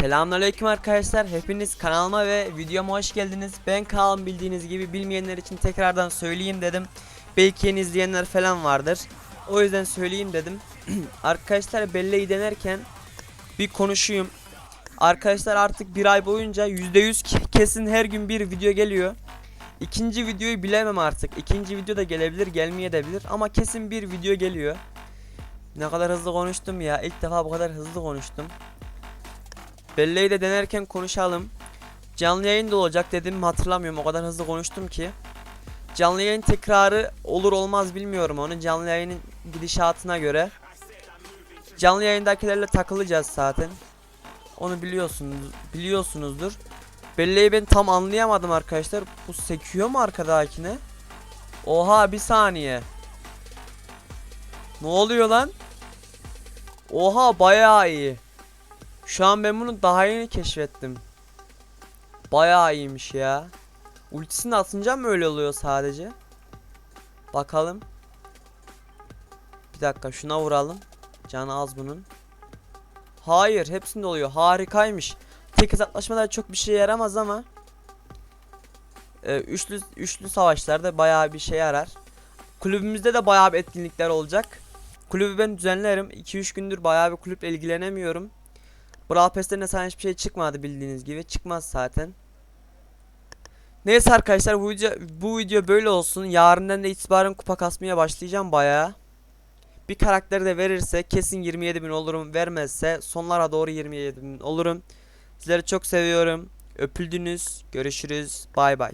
Selamünaleyküm arkadaşlar. Hepiniz kanalıma ve videoma hoş geldiniz. Ben Kaan bildiğiniz gibi bilmeyenler için tekrardan söyleyeyim dedim. Belki yeni izleyenler falan vardır. O yüzden söyleyeyim dedim. arkadaşlar belleği denerken bir konuşayım. Arkadaşlar artık bir ay boyunca %100 ke- kesin her gün bir video geliyor. İkinci videoyu bilemem artık. İkinci video da gelebilir, gelmeyebilir ama kesin bir video geliyor. Ne kadar hızlı konuştum ya. İlk defa bu kadar hızlı konuştum. Belleği de denerken konuşalım. Canlı yayın da olacak dedim hatırlamıyorum o kadar hızlı konuştum ki. Canlı yayın tekrarı olur olmaz bilmiyorum onu canlı yayının gidişatına göre. Canlı yayındakilerle takılacağız zaten. Onu biliyorsunuz biliyorsunuzdur. Belleği ben tam anlayamadım arkadaşlar. Bu sekiyor mu arkadakine? Oha bir saniye. Ne oluyor lan? Oha bayağı iyi. Şu an ben bunu daha yeni keşfettim. Bayağı iyiymiş ya. Ultisini atınca mı öyle oluyor sadece? Bakalım. Bir dakika şuna vuralım. Canı az bunun. Hayır hepsinde oluyor. Harikaymış. Tek hesaplaşmada çok bir şey yaramaz ama e, üçlü üçlü savaşlarda bayağı bir şey yarar. Kulübümüzde de bayağı bir etkinlikler olacak. Kulübü ben düzenlerim. 2-3 gündür bayağı bir kulüple ilgilenemiyorum. Brawl Pass'te ne sana hiçbir şey çıkmadı bildiğiniz gibi. Çıkmaz zaten. Neyse arkadaşlar bu video, bu video böyle olsun. Yarından da itibaren kupa kasmaya başlayacağım bayağı. Bir karakteri de verirse kesin 27 bin olurum. Vermezse sonlara doğru 27 bin olurum. Sizleri çok seviyorum. Öpüldünüz. Görüşürüz. Bay bay.